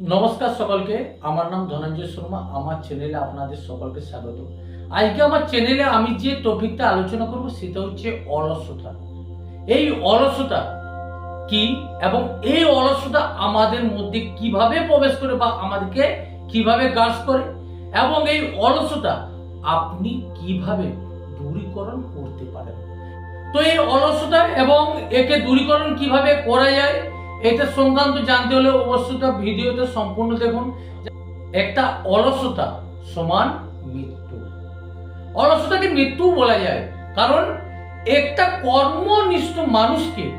নমস্কার সকলকে, আমার নাম ধনঞ্জয় শর্মা, আমার চ্যানেলে আপনাদের সকলকে স্বাগত। আজকে আমার চ্যানেলে আমি যে টপিকটা আলোচনা করব, সেটা হচ্ছে অলসতা। এই অলসতা কি এবং এই অলসতা আমাদের মধ্যে কীভাবে প্রবেশ করে বা আমাদেরকে কীভাবে গ্রাস করে? এবং এই অলসতা আপনি কীভাবে দূরীকরণ করতে পারেন? তো এই অলসতা এবং একে দূরীকরণ কীভাবে করা যায়? এটা সংক্রান্ত জানতে হলে অবশ্যই তা ভিডিওতে সম্পূর্ণ দেখুন। একটা অলসতা সমান মৃত্যু। অলসতাকে মৃত্যু বলা যায়। কারণ একটা কর্মনিষ্ঠ মানুষকে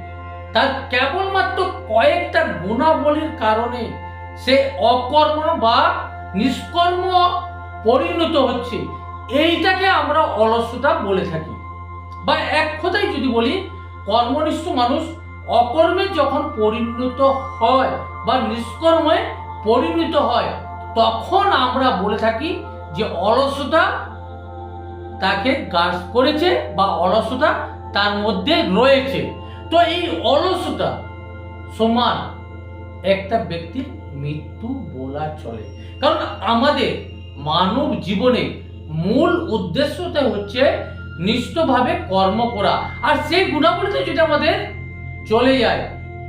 তার কেবলমাত্র কয়েকটা গুণাবলীর কারণে সে অকর্ম বা নিষ্কর্ম পরিণত হচ্ছে। এইটাকে আমরা অলসতা বলে থাকি। বা এক কথায় যদি বলি, কর্মনিষ্ঠ মানুষ অকর্মে যখন পরিণত হয় বা নিষ্কর্মে পরিণত হয়, তখন আমরা বলে থাকি যে অলসতা তাকে গ্রাস করেছে বা অলসতা তার মধ্যে রয়েছে। তো এই অলসতা সমান একটা ব্যক্তির মৃত্যু বলা চলে। কারণ আমাদের মানব জীবনে মূল উদ্দেশ্যটা হচ্ছে নিষ্ঠভাবে কর্ম করা। আর সেই গুণাবলীতে যদি আমাদের চলে যায়,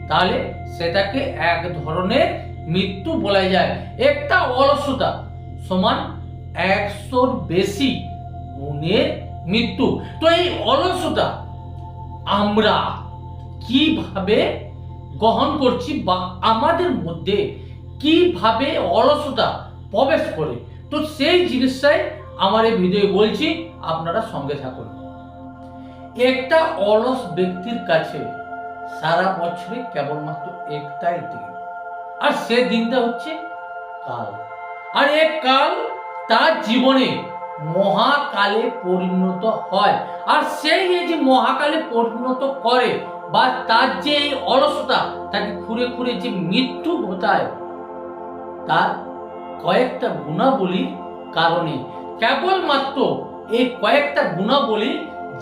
তাহলে সেটাকে এক ধরনের মৃত্যু বলা যায়। একটা অলসতা সমান একশোর বেশি গুণের মৃত্যু। তো এই অলসতা আমরা কীভাবে গ্রহণ করছি বা আমাদের মধ্যে কীভাবে অলসতা প্রবেশ করে? তো সেই জিনিসটাই আমার এই ভিডিও বলছি, আপনারা সঙ্গে থাকুন। একটা অলস ব্যক্তির কাছে সারা বছরে কেবলমাত্র একটাই দিন। আর সে দিনটা হচ্ছে কাল। আর এ কাল তার জীবনে মহাকালে পরিণত হয়। আর সেই এই যে মহাকালে পরিণত করে বা তার যে এই অলসতা, তাকে খুঁড়ে খুঁড়ে যে মৃত্যু ঘটায়, তার কয়েকটা গুণাবলীর কারণে। কেবলমাত্র এই কয়েকটা গুণাবলী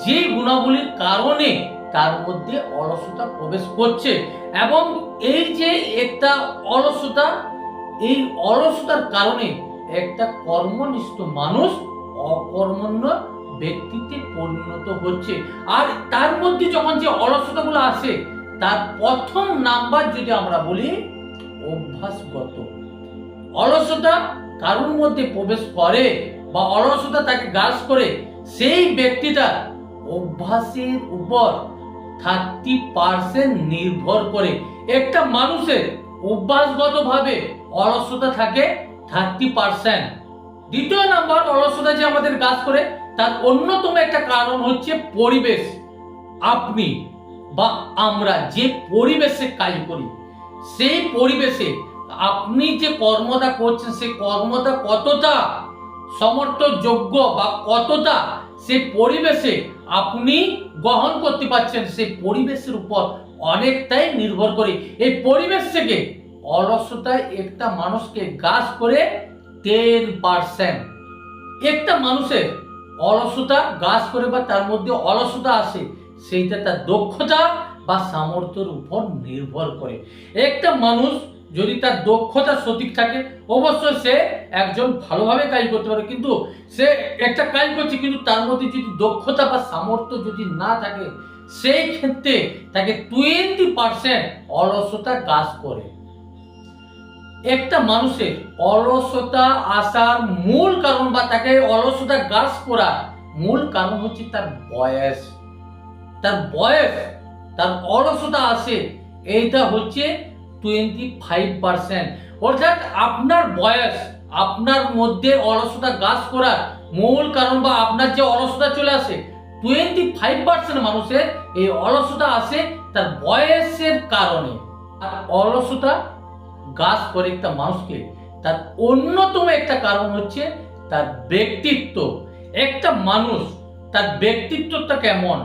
যে গুণাবলীর কারণে তার মধ্যে অলসতা প্রবেশ করছে। এবং এই যে একটা অলসতা, এই অলসতার কারণে একটা কর্মনিষ্ঠ মানুষ অকর্মণ্য ব্যক্তিতে পরিণত হচ্ছে। আর তার মধ্যে যখন যে অলসতাগুলো আসে, তার প্রথম নাম্বার যদি আমরা বলি, অভ্যাসগত। অলসতা কারোর মধ্যে প্রবেশ করে বা অলসতা তাকে গ্রাস করে, সেই ব্যক্তিটা অভ্যাসের উপর থার্টি পার্সেন্ট নির্ভর করে। একটা মানুষের অভ্যাসগতভাবে অলসতা থাকে থার্টি পার্সেন্ট। দ্বিতীয় নাম্বার, অলসতা যে আমাদের কাজ করে, তার অন্যতম একটা কারণ হচ্ছে পরিবেশ। আপনি বা আমরা যে পরিবেশে কাজ করি, সেই পরিবেশে আপনি যে কর্মটা করছেন, সেই কর্মটা কতটা সমর্থযোগ্য বা কতটা সেই পরিবেশে আপনি গ্রহণ করতে পারছেন, সেই পরিবেশের উপর অনেকটাই নির্ভর করে। এই পরিবেশ থেকে অলসতায় একটা মানুষকে গাছ করে টেন পার্সেন্ট একটা মানুষের অলসতা গাছ করে বা তার মধ্যে অলসতা আসে, সেইটা তার দক্ষতা বা সামর্থ্যের উপর নির্ভর করে। একটা মানুষ যদি তার দক্ষতা সঠিক থাকে, অবশ্যই সে একজন ভালোভাবে কাজ করতে পারে। কিন্তু সে একটা কাজ করছে, কিন্তু তার মধ্যে যদি দক্ষতা বা সামর্থ্য যদি না থাকে, সেই ক্ষেত্রে তাকে টোয়েন্টি পার্সেন্ট অলসতা গাছ করে। একটা মানুষের অলসতা আসার মূল কারণ বা তাকে অলসতা গাছ করার মূল কারণ হচ্ছে তার বয়স। তার বয়স, তার অলসতা আসে, এইটা হচ্ছে টোয়েন্টি ফাইভ পার্সেন্ট অর্থাৎ আপনার বয়স, আপনার মধ্যে অলসতা গাছ করার মূল কারণ বা আপনার যে অলসতা চলে আসে টোয়েন্টি ফাইভ পার্সেন্ট মানুষের এই অলসতা আসে তার বয়সের কারণে। আর অলসতা গাছ করে একটা মানুষকে, তার অন্যতম একটা কারণ হচ্ছে তার ব্যক্তিত্ব। একটা মানুষ তার ব্যক্তিত্বটা কেমন?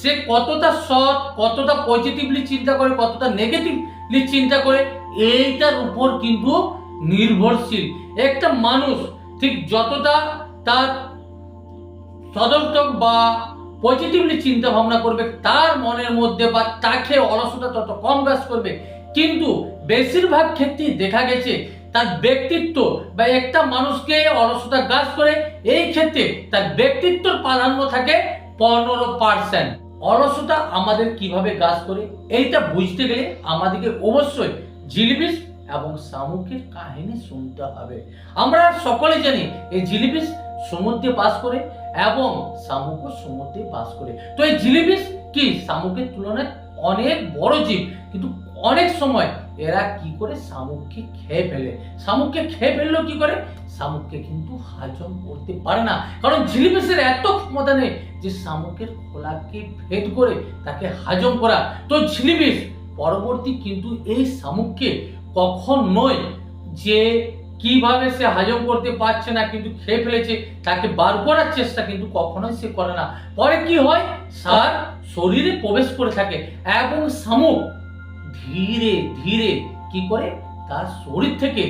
সে কতটা সৎ, কতটা পজিটিভলি চিন্তা করে, কতটা নেগেটিভলি চিন্তা করে, এইটার উপর কিন্তু নির্ভরশীল। একটা মানুষ ঠিক যতটা তার সদর্থক বা পজিটিভলি চিন্তা ভাবনা করবে, তার মনের মধ্যে বা তাকে অলসতা তত কম ব্যাস করবে। কিন্তু বেশিরভাগ ক্ষেত্রেই দেখা গেছে, তার ব্যক্তিত্ব বা একটা মানুষকে অলসতা গাছ করে, এই ক্ষেত্রে তার ব্যক্তিত্বর প্রাধান্য থাকে পনেরো পার্সেন্ট অলসতা আমাদের কীভাবে কাজ করে, এইটা বুঝতে গেলে আমাদেরকে অবশ্যই জিলিপিস এবং শামুকের কাহিনী শুনতে হবে। আমরা সকলে জানি এই জিলিপিস সমুদ্রে বাস করে এবং শামুকও সমুদ্রে বাস করে। তো এই জিলিপিস কি শামুকের তুলনায় অনেক বড় জীব, কিন্তু অনেক সময় এরা কি করে? শামুককে খেয়ে ফেলে। শামুককে খেয়ে ফেলল কি করে? শামুককে কিন্তু হজম করতে পারে না। কারণ ঝিলিপিসের এত ক্ষমতা নেই যে শামুকের খোলাকে ভেদ করে তাকে হজম করা। তো ঝিলিপিস পরবর্তী কিন্তু এই শামুককে কখন নয় যে কীভাবে সে হজম করতে পারছে না, কিন্তু খেয়ে ফেলেছে, তাকে বার করার চেষ্টা কিন্তু কখনোই সে করে না। পরে কি হয়? সার শরীরে প্রবেশ করে থাকে এবং শামুক ধীরে ধীরে কি করে? তার শরীর থেকে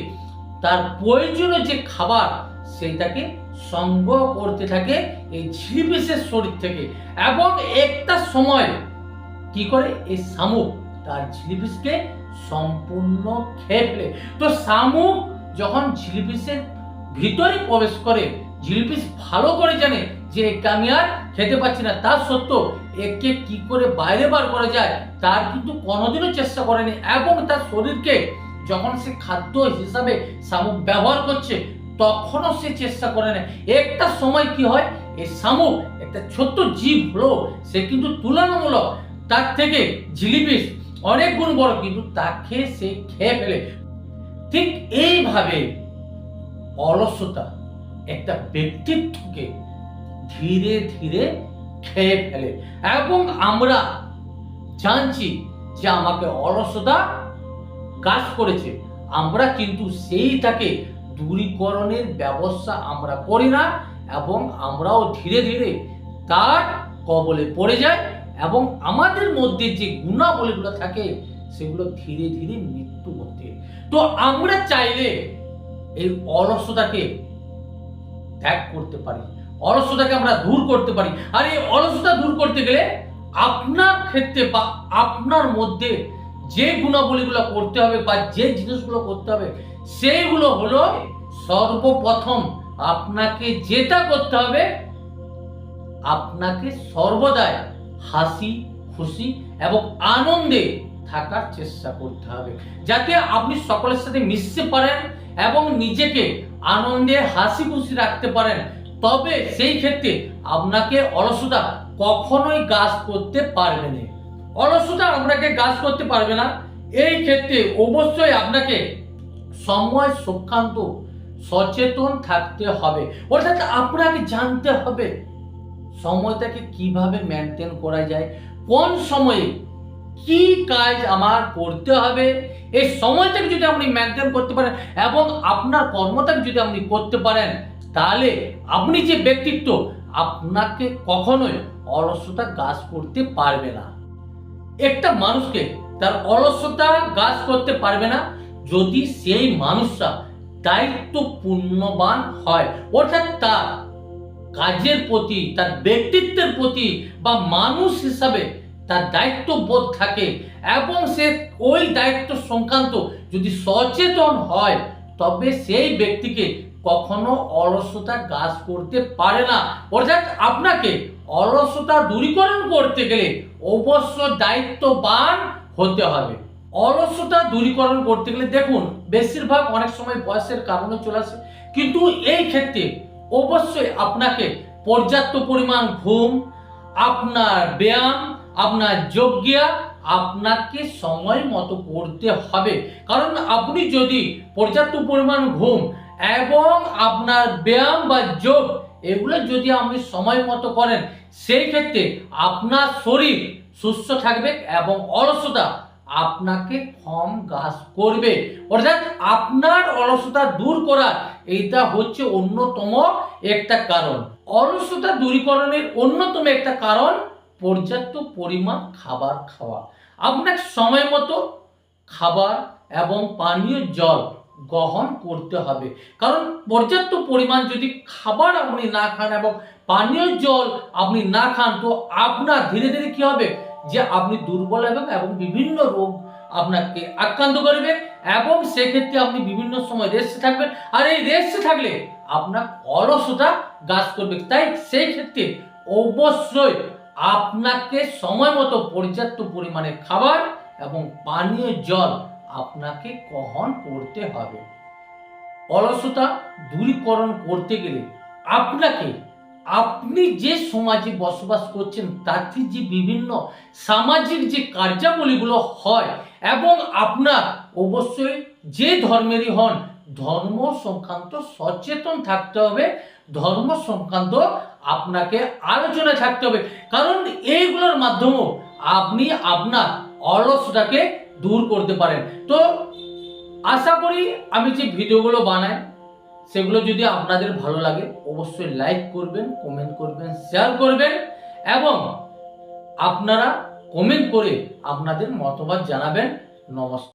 তার প্রয়োজনীয় যে খাবার সেইটাকে সংগ্রহ করতে থাকে এই ঝিলিপিসের শরীর থেকে। এবং একটা সময় কি করে? এই শামুক তার ঝিলিপিসকে সম্পূর্ণ খেয়ে ফেলে। তো শামুক যখন ঝিলিপিসের ভিতরে প্রবেশ করে, ঝিলিপিস ভালো করে জানে যে একে আমি আর খেতে পাচ্ছি না তার সত্ত্বেও একে কি করে বাইরে বার করা যায়, তার কিন্তু কোনোদিনও চেষ্টা করেনি। এবং তার শরীরকে যখন সে খাদ্য হিসাবে শামুক ব্যবহার করছে, তখনও সে চেষ্টা করে না। একটা সময় কি হয়, এই শামুক একটা ছোট্ট জীব হলো, সে কিন্তু তুলনামূলক তার থেকে জিলিপিস অনেক গুণ বড়, কিন্তু তাকে সে খেয়ে ফেলে। ঠিক এইভাবে অলসতা একটা ব্যক্তিত্বকে ধীরে ধীরে খেয়ে ফেলে। এবং আমরা জানছি যে আমাকে অলসতা কাজ করেছে। আমরা কিন্তু সেইটাকে দূরীকরণের ব্যবস্থা আমরা করি না এবং আমরাও ধীরে ধীরে তার কবলে পড়ে যাই এবং আমাদের মধ্যে যে গুণাবলীগুলো থাকে, সেগুলো ধীরে ধীরে মৃত্যু হতে তো আমরা চাইলে এই অলসতাকে ত্যাগ করতে পারি। অলসতাকে আমরা দূর করতে পারি। আর এই অলসতা দূর করতে গেলে আপনার ক্ষেত্রে বা আপনার মধ্যে যে গুণাবলীগুলো করতে হবে বা যে জিনিসগুলো করতে হবে, সেইগুলো হলো সর্বপ্রথম আপনাকে যেটা করতে হবে, আপনাকে সর্বদাই হাসি, খুশি এবং আনন্দে থাকার চেষ্টা করতে হবে। যাতে আপনি সকলের সাথে মিশতে পারেন এবং নিজেকে আনন্দে হাসি খুশি রাখতে পারেন। তবে সেই ক্ষেত্রে আপনাকে অলসতা কখনোই গাছ করতে পারবে না। অলসতা আপনাকে গাছ করতে পারবে না। এই ক্ষেত্রে অবশ্যই আপনাকে সময় সুখান্ত সচেতন থাকতে হবে। অর্থাৎ আপনাকে জানতে হবে সময়টাকে কীভাবে মেনটেন করা যায়, কোন সময়ে কি কাজ আমার করতে হবে, এই সময়টাকে যদি আপনি মেনটেন করতে পারেন এবং আপনার কর্মটাকে যদি আপনি করতে পারেন তাহলে আপনি যে ব্যক্তিত্ব, আপনাকে কখনোই অলসতা গাছ করতে পারবে না। একটা মানুষকে তার অলসতা গাছ করতে পারবে না যদি সেই মানুষটা দায়িত্বপূর্ণবান হয়। অর্থাৎ তার কাজের প্রতি, তার ব্যক্তিত্বের প্রতি বা মানুষ হিসাবে তার দায়িত্ববোধ থাকে এবং সে ওই দায়িত্ব সংক্রান্ত যদি সচেতন হয়, তবে সেই ব্যক্তিকে কখনো অলসতা কাজ করতে পারে না। অর্থাৎ আপনাকে অলসতা দূরীকরণ করতে গেলে অবশ্য দায়িত্ববান হতে হবে। অলসতা দূরীকরণ করতে গেলে দেখুন, বেশিরভাগ অনেক সময় বয়সের কারণে চলে আসে। কিন্তু এই ক্ষেত্রে অবশ্যই আপনাকে পর্যাপ্ত পরিমাণ ঘুম, আপনার ব্যায়াম, আপনার যোগ্যা আপনাকে সময় মতো করতে হবে। কারণ আপনি যদি পর্যাপ্ত পরিমাণ ঘুম এবং আপনার ব্যায়াম বা যোগ, এগুলো যদি আপনি সময় মতো করেন, সেই ক্ষেত্রে আপনার শরীর সুস্থ থাকবে এবং অলসতা আপনাকে কম গাছ করবে। অর্থাৎ আপনার অলসতা দূর করার এইটা হচ্ছে অন্যতম একটা কারণ। অলসতা দূরীকরণের অন্যতম একটা কারণ পর্যাপ্ত পরিমাণ খাবার খাওয়া। আপনাকে সময় মতো খাবার এবং পানীয় জল গ্রহণ করতে হবে। কারণ পর্যাপ্ত পরিমাণ যদি খাবার আপনি না খান এবং পানীয় জল আপনি না খান, তো আপনার ধীরে ধীরে কি হবে? যে আপনি দুর্বল এবং এবং বিভিন্ন রোগ আপনাকে আক্রান্ত করবে এবং সেক্ষেত্রে আপনি বিভিন্ন সময় রেস্টে থাকবেন। আর এই রেস্টে থাকলে আপনার অলসতা গাছ করবে। তাই সেই ক্ষেত্রে অবশ্যই আপনাকে সময় মতো পর্যাপ্ত পরিমাণে খাবার এবং পানীয় জল আপনাকে গ্রহণ করতে হবে। অলসতা দূরীকরণ করতে গেলে আপনাকে, আপনি যে সমাজে বসবাস করছেন, তাতে যে বিভিন্ন সামাজিক যে কার্যাবলীগুলো হয় এবং আপনার অবশ্যই যে ধর্মেরই হন, ধর্ম সংক্রান্ত সচেতন থাকতে হবে, ধর্ম সংক্রান্ত আপনাকে আলোচনা থাকতে হবে। কারণ এইগুলোর মাধ্যমেও আপনি আপনার অলসটাকে দূর করতে পারেন। তো আশা করি আমি যে ভিডিওগুলো বানাই, সেগুলো যদি আপনাদের ভালো লাগে, অবশ্যই লাইক করবেন কমেন্ট করবেন শেয়ার করবেন, এবং আপনারা কমেন্ট করে আপনাদের মতবাদ জানাবেন। নমস্কার।